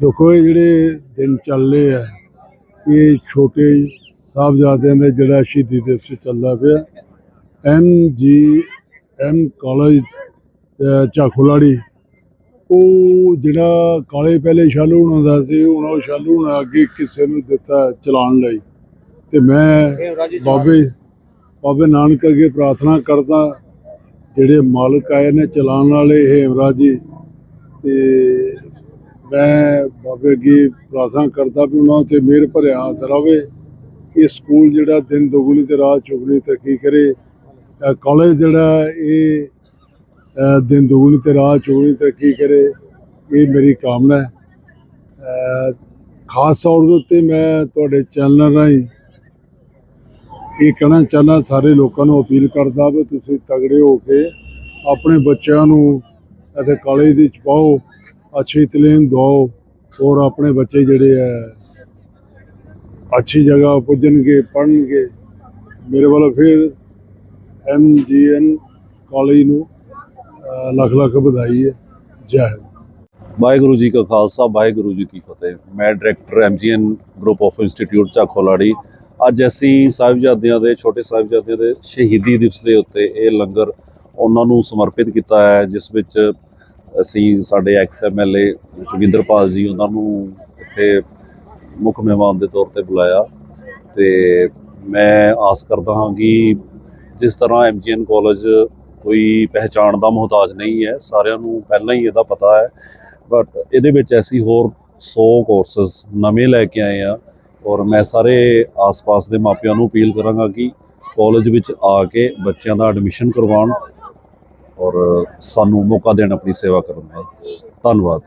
ਦੇਖੋ ਇਹ ਜਿਹੜੇ ਦਿਨ ਚੱਲੇ ਆ, ਇਹ ਛੋਟੇ ਸਾਹਿਬਜ਼ਾਦਿਆਂ ਦਾ ਜਿਹੜਾ ਸ਼ਹੀਦੀ ਦਿਵਸ ਚੱਲਦਾ ਪਿਆ। ਐਮ ਜੀ, ਐਮ ਕਾਲਜ ਚਾਖੋਲਾੜੀ ਉਹ ਜਿਹੜਾ ਕਾਲੇ ਪਹਿਲੇ ਸ਼ਾਲੂ ਹੁਣਾਂ ਸੀ, ਹੁਣ ਉਹ ਸ਼ਾਲੂ ਹੁਣਾਂ ਅੱਗੇ ਕਿਸੇ ਨੂੰ ਦਿੱਤਾ ਚਲਾਉਣ ਲਈ। ਤੇ ਮੈਂ ਬਾਬੇ ਬਾਬੇ ਨਾਨਕ ਅੱਗੇ ਪ੍ਰਾਰਥਨਾ ਕਰਦਾ ਜਿਹੜੇ ਮਾਲਕ ਆਏ ਨੇ ਚਲਾਉਣ ਵਾਲੇ ਹੇਮਰਾਜ ਜੀ ਤੇ ਮੈਂ ਬਾਬੇ ਅੱਗੇ ਪ੍ਰਾਰਥਨਾ ਕਰਦਾ ਵੀ ਉਹਨਾਂ ਤੇ ਮਿਹਰ ਭਰਿਆ ਹੱਥ ਰਵੇ ਇਹ ਸਕੂਲ ਜਿਹੜਾ ਦਿਨ ਦੁਗਣੀ ਤੇ ਰਾਤ ਚੁਗਣੀ ਤਰੱਕੀ ਕਰੇ। ਕਾਲਜ ਜਿਹੜਾ ਇਹ ਦਿਨ ਦੁਗਣੀ ਤੇ ਰਾਤ ਚੁਗਣੀ ਤਰੱਕੀ ਕਰੇ ਇਹ ਮੇਰੀ ਕਾਮਨਾ ਹੈ। ਖਾਸ ਤੌਰ ਦੇ ਉੱਤੇ ਮੈਂ ਤੁਹਾਡੇ ਚੈਨਲ ਰਾਹੀਂ ਇਹ ਕਹਿਣਾ ਚਾਹੁੰਦਾ, ਸਾਰੇ ਲੋਕਾਂ ਨੂੰ ਅਪੀਲ ਕਰਦਾ ਵੀ ਤੁਸੀਂ ਤਗੜੇ ਹੋ ਕੇ ਆਪਣੇ ਬੱਚਿਆਂ ਨੂੰ ਇੱਥੇ ਕਾਲਜ ਵਿੱਚ ਪਾਓ, ਅੱਛੀ ਤਲੀਮ ਦਿਓ ਔਰ ਆਪਣੇ ਬੱਚੇ ਜਿਹੜੇ ਹੈ ਅੱਛੀ ਜਗ੍ਹਾ ਪੁੱਜਣਗੇ, ਪੜ੍ਹਨਗੇ। ਮੇਰੇ ਵੱਲੋਂ ਫਿਰ ਐਮ ਜੀ ਐਨ ਕਾਲਜ ਨੂੰ ਲੱਖ ਲੱਖ ਵਧਾਈ ਹੈ। ਜੈ ਹਿੰਦ। ਵਾਹਿਗੁਰੂ ਜੀ ਕਾ ਖਾਲਸਾ, ਵਾਹਿਗੁਰੂ ਜੀ ਕੀ ਫਤਿਹ। ਮੈਂ director MGN group of institute Jhakholari. ਅੱਜ ਅਸੀਂ ਸਾਹਿਬਜ਼ਾਦਿਆਂ ਦੇ, ਛੋਟੇ ਸਾਹਿਬਜ਼ਾਦਿਆਂ ਦੇ ਸ਼ਹੀਦੀ ਦਿਵਸ ਦੇ ਉੱਤੇ ਇਹ ਲੰਗਰ ਉਹਨਾਂ ਨੂੰ ਸਮਰਪਿਤ ਕੀਤਾ ਹੈ, ਜਿਸ ਵਿੱਚ ਅਸੀਂ ਸਾਡੇ ਐਕਸ ਐਮਐਲਏ ਜੋਗਿੰਦਰਪਾਲ ਜੀ ਉਹਨਾਂ ਨੂੰ ਇੱਥੇ ਮੁੱਖ ਮਹਿਮਾਨ ਦੇ ਤੌਰ ਤੇ ਬੁਲਾਇਆ। ਤੇ ਮੈਂ ਆਸ ਕਰਦਾ ਹਾਂ ਕਿ ਜਿਸ ਤਰ੍ਹਾਂ ਐਮਜੀਐਨ ਕਾਲਜ ਕੋਈ ਪਹਿਚਾਣ ਦਾ ਮੁਹਤਾਜ ਨਹੀਂ ਹੈ, ਸਾਰਿਆਂ ਨੂੰ ਪਹਿਲਾਂ ਹੀ ਇਹਦਾ ਪਤਾ ਹੈ। ਬਟ ਇਹਦੇ ਵਿੱਚ ਅਸੀਂ ਹੋਰ 100 ਕੋਰਸਸ ਨਵੇਂ ਲੈ ਕੇ ਆਏ ਆ। ਔਰ ਮੈਂ ਸਾਰੇ ਆਸ-ਪਾਸ ਦੇ ਮਾਪਿਆਂ ਨੂੰ ਅਪੀਲ ਕਰਾਂਗਾ ਕਿ ਕਾਲਜ ਵਿੱਚ ਆ ਕੇ ਬੱਚਿਆਂ ਦਾ ਐਡਮਿਸ਼ਨ ਕਰਵਾਉਣ ਔਰ ਸਾਨੂੰ ਮੌਕਾ ਦੇਣ ਆਪਣੀ ਸੇਵਾ ਕਰਨ ਦਾ। ਧੰਨਵਾਦ।